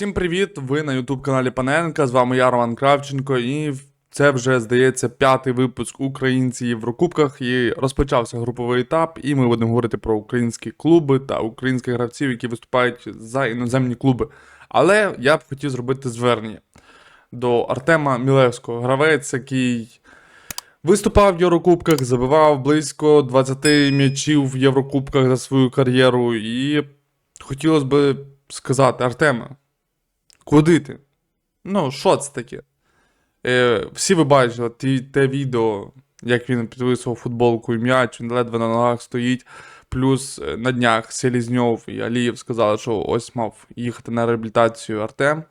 Всім привіт! Ви на YouTube каналі Паненка. З вами я, Роман Кравченко, і це вже здається п'ятий випуск українці в Єврокубках. І розпочався груповий етап, і ми будемо говорити про українські клуби та українських гравців, які виступають за іноземні клуби. Але я б хотів зробити звернення до Артема Мілевського, гравець, який виступав в Єврокубках, забивав близько 20 м'ячів в Єврокубках за свою кар'єру. І хотілося б сказати, Артеме, Куди ти? Ну, що це таке? Е, всі ви бачили ті, те відео, як він підвисував футболку і м'яч, він ледве на ногах стоїть. Плюс е, на днях Селізньов і Алієв сказали, що ось мав їхати на реабілітацію Артем,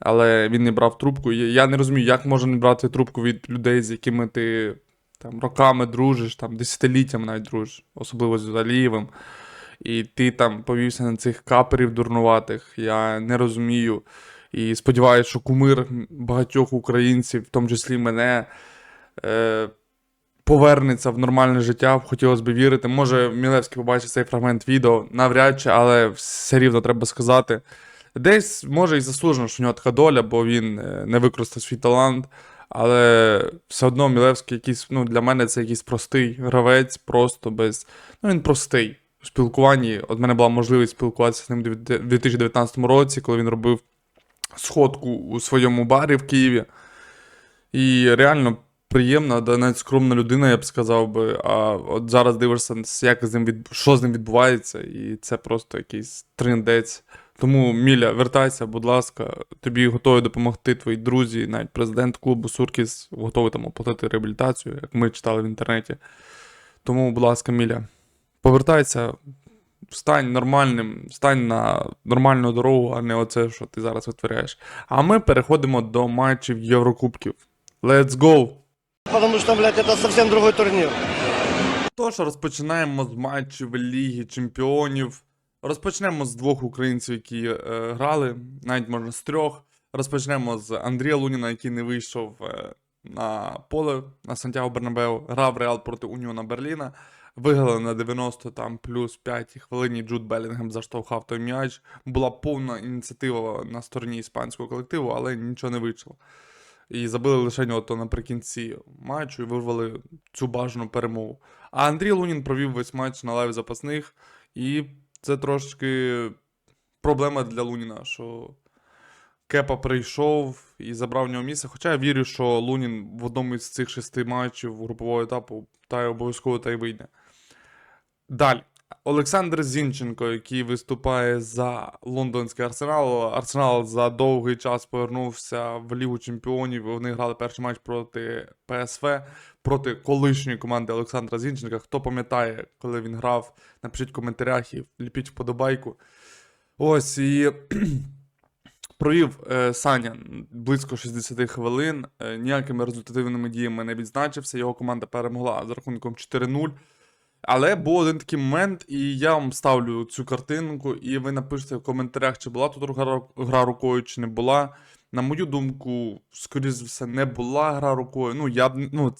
але він не брав трубку. Я, не розумію, як можна не брати трубку від людей, з якими ти там роками дружиш, там десятиліттями навіть дружиш, особливо з Алієвим. І ти там повівся на цих каперів дурнуватих. Я не розумію. І сподіваюся, що кумир багатьох українців, в тому числі мене, е, повернеться в нормальне життя. Хотілося б вірити. Може, Мілевський побачить цей фрагмент відео, навряд чи, але все рівно треба сказати. Десь може і заслужено, що в нього така доля, бо він е, не використав свій талант. Але все одно Мілевський якийсь, ну, для мене це якийсь простий гравець, просто без. Ну, він простий. У спілкуванні. От мене була можливість спілкуватися з ним у 2019 році, коли він робив сходку у своєму барі в Києві. І реально приємна, да, навіть скромна людина, я б сказав би. А от зараз дивишся, як з ним від... що з ним відбувається, і це просто якийсь триндець. Тому, Міля, вертайся, будь ласка, тобі готові допомогти твої друзі, навіть президент клубу Суркіс готовий там оплатити реабілітацію, як ми читали в інтернеті. Тому, будь ласка, Міля, повертайся, стань нормальним, стань на нормальну дорогу, а не оце, що ти зараз витворяєш. А ми переходимо до матчів Єврокубків. Let's go! Потому что, блядь, это совсем другой турнир. Тож розпочинаємо з матчів Ліги Чемпіонів. Розпочнемо з двох українців, які е, грали, навіть можна з трьох. Розпочнемо з Андрія Луніна, який не вийшов е, на поле на Сантьяго Бернабеу. Грав Реал проти Уніона Берліна. Виграли на 90 там плюс 5 хвилині. Джуд Белінгем заштовхав той м'яч. Була повна ініціатива на стороні іспанського колективу, але нічого не вийшло. І забили лише ото наприкінці матчу і вирвали цю бажану перемогу. А Андрій Лунін провів весь матч на лаві запасних, і це трошки проблема для Луніна, що Кепа прийшов і забрав в нього місце. Хоча я вірю, що Лунін в одному із цих шести матчів групового етапу та й обов'язково та й вийде. Далі. Олександр Зінченко, який виступає за лондонський арсенал. Арсенал за довгий час повернувся в Лігу Чемпіонів. Вони грали перший матч проти ПСВ, проти колишньої команди Олександра Зінченка. Хто пам'ятає, коли він грав, напишіть в коментарях і ліпіть вподобайку. Ось і провів е, Саня близько 60 хвилин. Е, ніякими результативними діями не відзначився. Його команда перемогла з рахунком 4-0. Але був один такий момент, і я вам ставлю цю картинку, і ви напишете в коментарях, чи була тут гра, рукою, чи не була. На мою думку, скоріш за все, не була гра рукою. Ну, я, ну,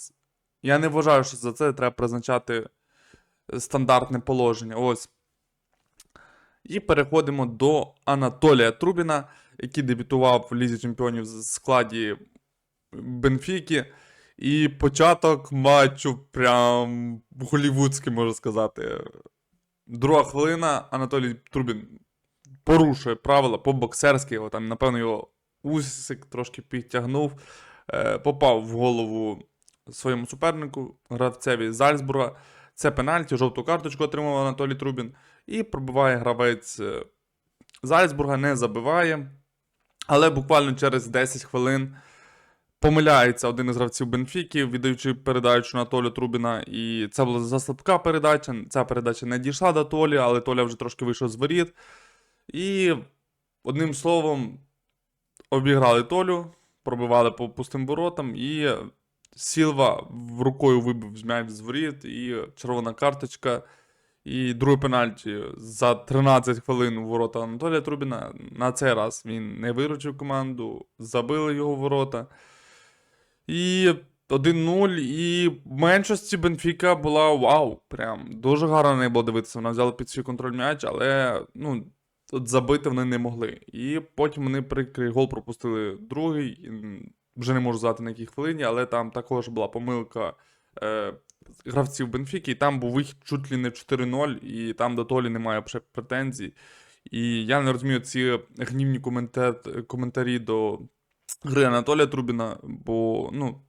я не вважаю, що за це треба призначати стандартне положення. Ось. І переходимо до Анатолія Трубіна, який дебютував в Лізі Чемпіонів в складі Бенфіки. І початок матчу прям голівудський, можна сказати. Друга хвилина Анатолій Трубін порушує правила по-боксерськи, його там, напевно, його усик трошки підтягнув, е, попав в голову своєму супернику, гравцеві Зальцбурга. Це пенальті, жовту карточку отримав Анатолій Трубін. І пробиває гравець е, Зальцбурга, не забиває. Але буквально через 10 хвилин помиляється один із гравців Бенфіки, віддаючи передачу на Толю Трубіна. І це була заслабка передача. Ця передача не дійшла до Толі, але Толя вже трошки вийшов з воріт. І одним словом, обіграли Толю, пробивали по пустим воротам, і Сілва рукою вибив м'яч з воріт, і червона карточка. І другий пенальті за 13 хвилин у ворота Анатолія Трубіна. На цей раз він не виручив команду, забили його ворота. І 1-0. І в меншості Бенфіка була вау. Прям дуже гарно не було дивитися. Вона взяла під свій контроль м'яч, але ну, от забити вони не могли. І потім вони прикрий гол пропустили другий. Вже не можу знати на якій хвилині, але там також була помилка е, гравців Бенфіки, і там був вихід чуть ли не 4-0, і там до Толі немає претензій. І я не розумію ці гнівні коментар- коментарі до гри Анатолія Трубіна, бо ну,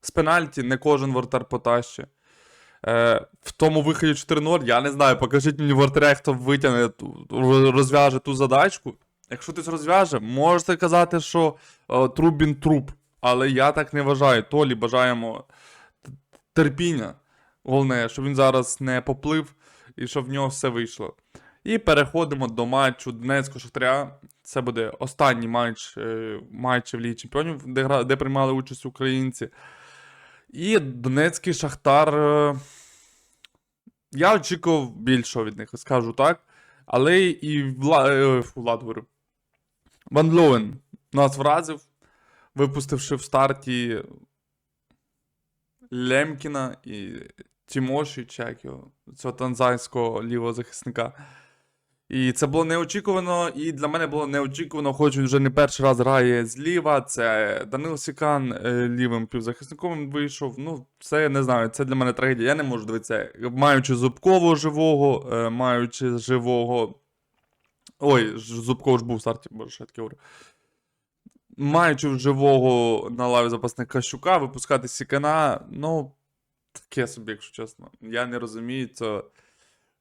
з пенальті не кожен вратар потаще. Е, в тому виході 4-0, я не знаю, покажіть мені вратаря, хто витягне, розв'яже ту задачку. Якщо хтось розв'яже, можете казати, що е, Трубін труп. Але я так не вважаю. Толі бажаємо терпіння. Головне, щоб він зараз не поплив і щоб в нього все вийшло. І переходимо до матчу Донецького Шахтаря. Це буде останній матч е, матчів Ліги Чемпіонів, де, де приймали участь українці. І Донецький Шахтар. е, Я очікував більшого від них, скажу так. Але і Вла... е, Влад говорю. Ван Лоуен нас вразив, випустивши в старті Лемкіна і Тімоші, чи цього танзанського лівого захисника. І це було неочікувано, і для мене було неочікувано, хоч він вже не перший раз грає зліва. Це Данил Сікан е, лівим півзахисником вийшов. Ну, це я не знаю, це для мене трагедія. Я не можу дивитися, маючи Зубкового живого, е, маючи живого. Ой, ж- Зубков ж був в старті, що я таке говорю. Маючи живого на лаві запасних Кащука, випускати Сікана, ну, таке собі, якщо чесно. Я не розумію це.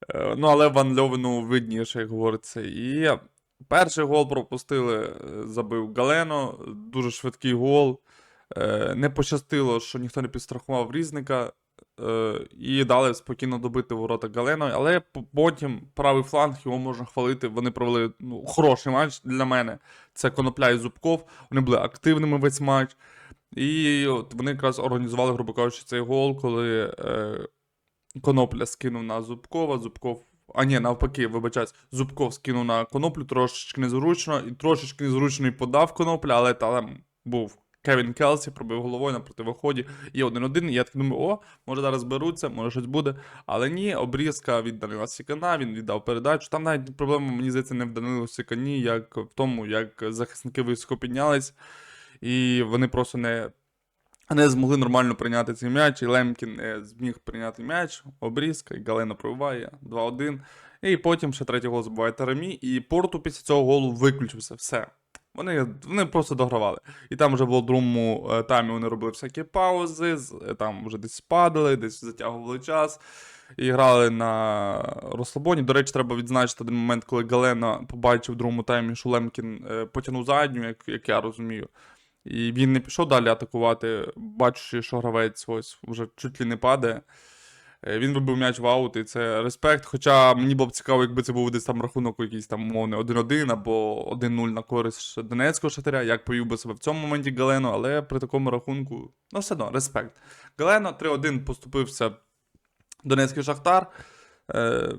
Е, Ну, але Ван Льовину видніше, як говориться. І перший гол пропустили, е, забив Галено, дуже швидкий гол. Е, Не пощастило, що ніхто не підстрахував різника. І дали спокійно добити ворота Галено, але потім правий фланг його можна хвалити. Вони провели ну, хороший матч для мене. Це Конопля і Зубков. Вони були активними весь матч. І от вони якраз організували, грубо кажучи, цей гол, коли Конопля скинув на Зубкова, Зубков. А ні, навпаки, вибачаюсь, Зубков скинув на коноплю трошечки незручно, і трошечки незручно і подав конопля, але там був Кевін Келсі, пробив головою на противоході. І один-один. І я так думаю, о, може зараз беруться, може щось буде. Але ні, обрізка від Данила Сікана, він віддав передачу. Там навіть проблема, мені здається, не в Данилу Сікані, як в тому, як захисники високо піднялись, і вони просто не не змогли нормально прийняти цей м'яч, і Лемкін зміг прийняти м'яч, обрізка, і Галена пробиває 2-1. І потім ще третій гол забиває Тарамі, і Порту після цього голу виключився. Все. Вони, вони просто догравали. І там вже в другому е, таймі вони робили всякі паузи, е, там вже десь падали, десь затягували час. І грали на розслабоні. До речі, треба відзначити один момент, коли Галена побачив в другому таймі, що Лемкін е, потягнув задню, як, як я розумію. І він не пішов далі атакувати, бачучи, що гравець ось вже чуть ли не падає. Е, Він вибив м'яч в аут, і це респект. Хоча мені було б цікаво, якби це був десь там рахунок якийсь там умовний 1-1 або 1-0 на користь Донецького шатаря, як повів би себе в цьому моменті Галено, але при такому рахунку, ну все одно, респект. Галено 3-1 поступився Донецький Шахтар. Е,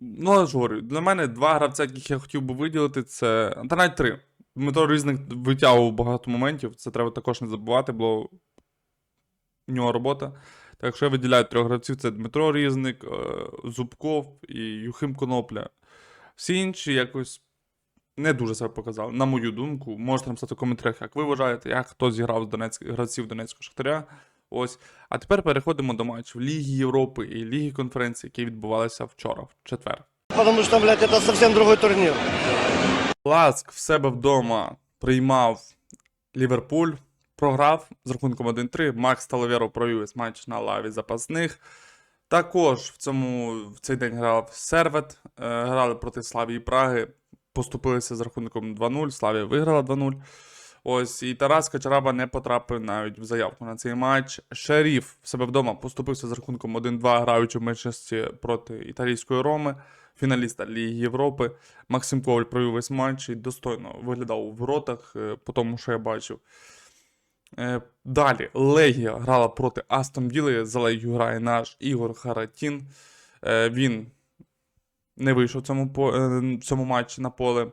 Ну, я ж говорю, для мене два гравця, яких я хотів би виділити, це. Та навіть три. Дмитро Різник витягував багато моментів, це треба також не забувати, бо в нього робота. Так що я виділяю трьох гравців: це Дмитро Різник, е, Зубков і Юхим Конопля. Всі інші якось не дуже себе показали, на мою думку. Можете написати в коментарях, як ви вважаєте, як хто зіграв з Донецьк... гравців Донецького Шахтаря. Ось. А тепер переходимо до матчів Ліги Європи і Ліги конференції, які відбувалися вчора, в четвер. Потому что, блядь, это совсем другой турнир. Ласк в себе вдома приймав Ліверпуль, програв з рахунком 1-3. Макс Талаверо провів весь матч на лаві запасних. Також в цьому в цей день грав Сервет, е, грали проти Славії Праги, поступилися з рахунком 2-0. Славія виграла 2-0. Ось і Тарас Качараба не потрапив навіть в заявку на цей матч. Шеріф в себе вдома поступився з рахунком 1-2, граючи в меншості проти італійської Роми, фіналіста Ліги Європи. Максим Коваль провів весь матч і достойно виглядав у воротах, е, по тому, що я бачив. Е, Далі Легія грала проти Астон Вілли. За Легію грає наш Ігор Харатін. Е, Він не вийшов в цьому, в цьому матчі на поле.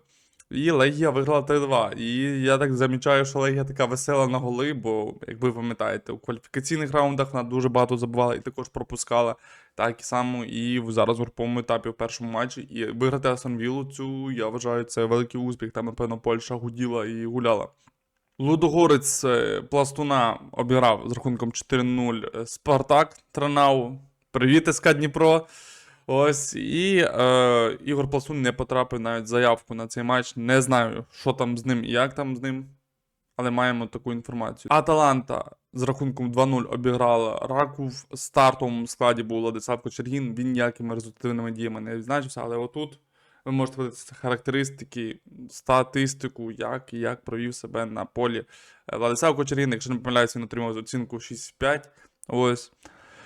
І Легія виграла 3-2. І я так замічаю, що Легія така весела на голи, бо, як ви пам'ятаєте, у кваліфікаційних раундах вона дуже багато забивала і також пропускала. Так і само і зараз в груповому етапі в першому матчі. І виграти Астон Віллу цю, я вважаю, це великий успіх. Там, напевно, Польща гуділа і гуляла. Лудогорець е, Пластуна обіграв з рахунком 4-0 е, Спартак Тренау. Привіт, СК Дніпро. Ось. І е, Ігор Пластун не потрапив навіть заявку на цей матч. Не знаю, що там з ним і як там з ним. Але маємо таку інформацію. Аталанта з рахунком 2-0 обіграла Раку в стартовому складі був Владислав Кочергін. Він ніякими результативними діями не відзначився, але отут ви можете подивитися характеристики, статистику, як і як провів себе на полі. Е, Владислав Кочергін, якщо не помиляюся, він отримав оцінку 6,5. Ось.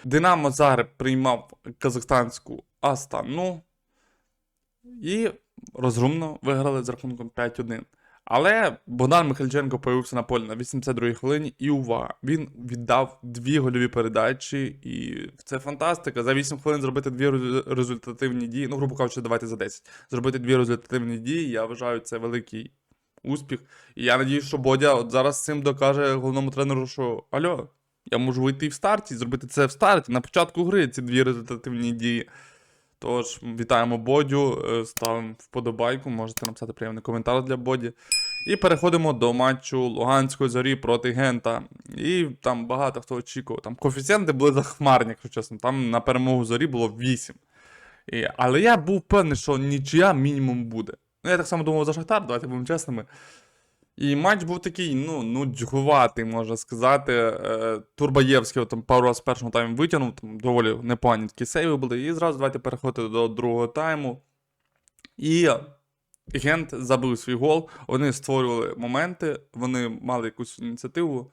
Динамо Загреб приймав казахстанську Астану і розгромно виграли з рахунком 5-1. Але Богдан Михайліченко появився на полі на 82-й хвилині, і увага, він віддав дві гольові передачі, і це фантастика. За 8 хвилин зробити дві результативні дії. Ну, грубо кажучи, давайте за 10. Зробити дві результативні дії, я вважаю, це великий успіх. І я надію, що Бодя от зараз цим докаже головному тренеру, що Альо, я можу вийти і в старті, зробити це в старті, на початку гри ці дві результативні дії. Тож, вітаємо Бодю, е, ставимо вподобайку, можете написати приємний коментар для Боді. І переходимо до матчу Луганської зорі проти Гента. І там багато хто очікував. Там коефіцієнти були захмарні, якщо чесно. Там на перемогу зорі було 8. І, але я був певний, що нічия мінімум буде. Ну, я так само думав за Шахтар, давайте будемо чесними. І матч був такий, ну, нудьгуватий, можна сказати. Е, Турбаєвський там пару разів в першому таймі витягнув, там доволі непогані такі сейви були. І зразу давайте переходити до другого тайму. І Гент забив свій гол. Вони створювали моменти, вони мали якусь ініціативу.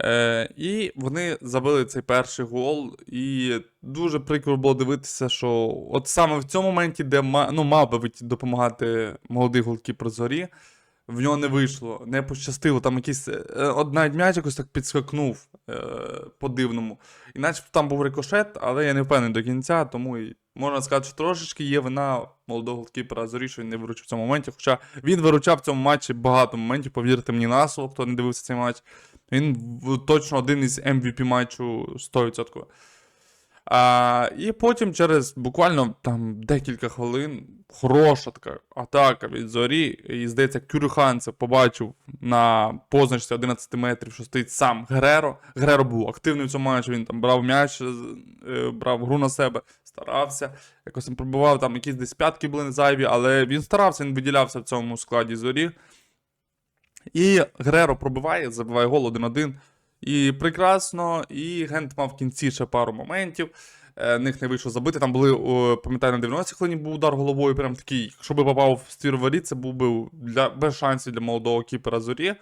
Е, і вони забили цей перший гол. І дуже прикро було дивитися, що от саме в цьому моменті, де ну, мав би допомагати молодий голкіпер зорі, в нього не вийшло, не пощастило. Там якийсь е, от м'яч якось так підскакнув е, по-дивному. Іначе там був рикошет, але я не впевнений до кінця, тому і можна сказати, що трошечки є вина молодого голкіпера зорі, що він не виручив в цьому моменті. Хоча він виручав в цьому матчі багато моментів, повірте мені на слово, хто не дивився цей матч. Він точно один із MVP матчу 100%. А, і потім через буквально там декілька хвилин хороша така атака від зорі. І здається, Кюрюхан це побачив на позначці 11 метрів, що стоїть сам Греро. Греро був активний в цьому матчі, він там брав м'яч, е, брав гру на себе, старався. Якось він пробував, там якісь десь п'ятки були зайві, але він старався, він виділявся в цьому складі зорі. І Греро пробиває, забиває гол 1-1. І прекрасно, і Гент мав в кінці ще пару моментів. Е, них не вийшло забити. Там були, пам'ятаю, на 90 хвилині був удар головою. Прям такий, якщо би попав в ствір воріт, це був би для, без шансів для молодого кіпера зорі.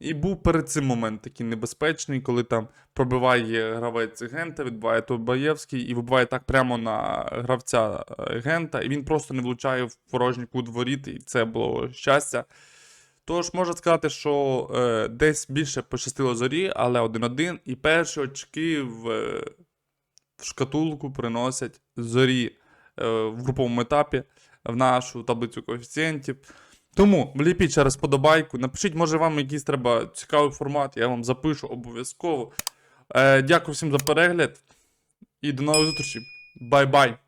І був перед цим момент такий небезпечний, коли там пробиває гравець Гента, відбиває Турбаєвський і вибиває так прямо на гравця е, Гента, і він просто не влучає в порожній кут воріт, і це було щастя. Тож можна сказати, що е, десь більше пощастило зорі, але 1-1. І перші очки в, е, в шкатулку приносять зорі е, в груповому етапі в нашу таблицю коефіцієнтів. Тому вліпіть через подобайку. Напишіть, може вам якийсь треба цікавий формат, я вам запишу обов'язково. Е, дякую всім за перегляд і до нових зустрічей. Бай-бай!